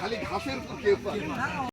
খালি ঘাসের